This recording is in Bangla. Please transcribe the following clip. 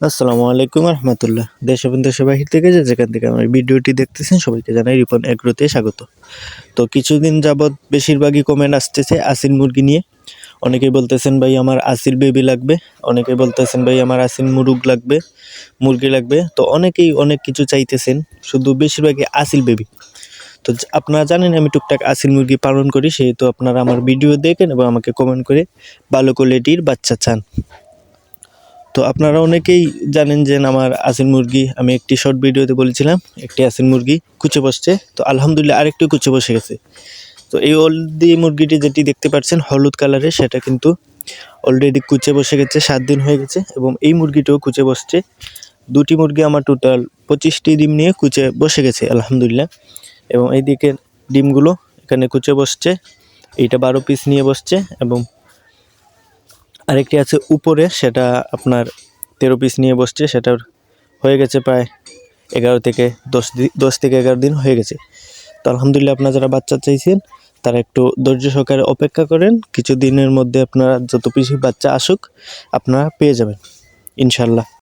আসসালামু আলাইকুম রহমতুল্লাহ। দেশ এবং থেকে যে যেখান থেকে আমার ভিডিওটি দেখতেছেন, সবাইকে জানাই রিপন এগ্রোতে স্বাগত। তো কিছুদিন যাবৎ বেশিরভাগই কমেন্ট আসতেছে আসিল মুরগি নিয়ে। অনেকেই বলতেছেন, ভাই, আমার আসিল বেবি লাগবে। অনেকে বলতেছেন, ভাই, আমার আসিল মুরুগ লাগবে, মুরগি লাগবে। তো অনেকেই অনেক কিছু চাইতেছেন, শুধু বেশিরভাগই আসিল বেবি তো আপনারা জানেন, আমি টুকটাক আসিল মুরগি পালন করি, সেহেতু আপনারা আমার ভিডিও দেখেন এবং আমাকে কমেন্ট করে ভালো কোয়ালিটির বাচ্চা চান। তো আপনারা অনেকেই জানেন যে আমার আসিল মুরগি, আমি একটি শর্ট ভিডিওতে বলেছিলাম, একটি আসিল মুরগি কুচে বসছে। তো আলহামদুলিল্লাহ আরেকটু কুচে বসে গেছে। তো এই অলদি মুরগিটি যেটি দেখতে পাচ্ছেন হলুদ কালারের সেটা কিন্তু অলরেডি কুচে বসে গেছে, সাত দিন হয়ে গেছে এবং এই মুরগিটাও কুচে বসছে। দুটি মুরগি আমার টোটাল পঁচিশটি ডিম নিয়ে কুচে বসে গেছে, আলহামদুলিল্লাহ। এবং এইদিকে ডিমগুলো এখানে কুচে বসছে, এইটা বারো পিস নিয়ে বসছে এবং আরেকটি আছে উপরে, সেটা আপনার তেরো পিস নিয়ে বসছে, সেটার হয়ে গেছে প্রায় এগারো থেকে দশ দশ থেকে এগারো দিন হয়ে গেছে। তো আলহামদুলিল্লাহ আপনার যারা বাচ্চা চাইছেন, তারা একটু ধৈর্য সহকারে অপেক্ষা করেন, কিছু দিনের মধ্যে আপনারা যত পিসি বাচ্চা আসুক, আপনারা পেয়ে যাবেন ইনশাল্লাহ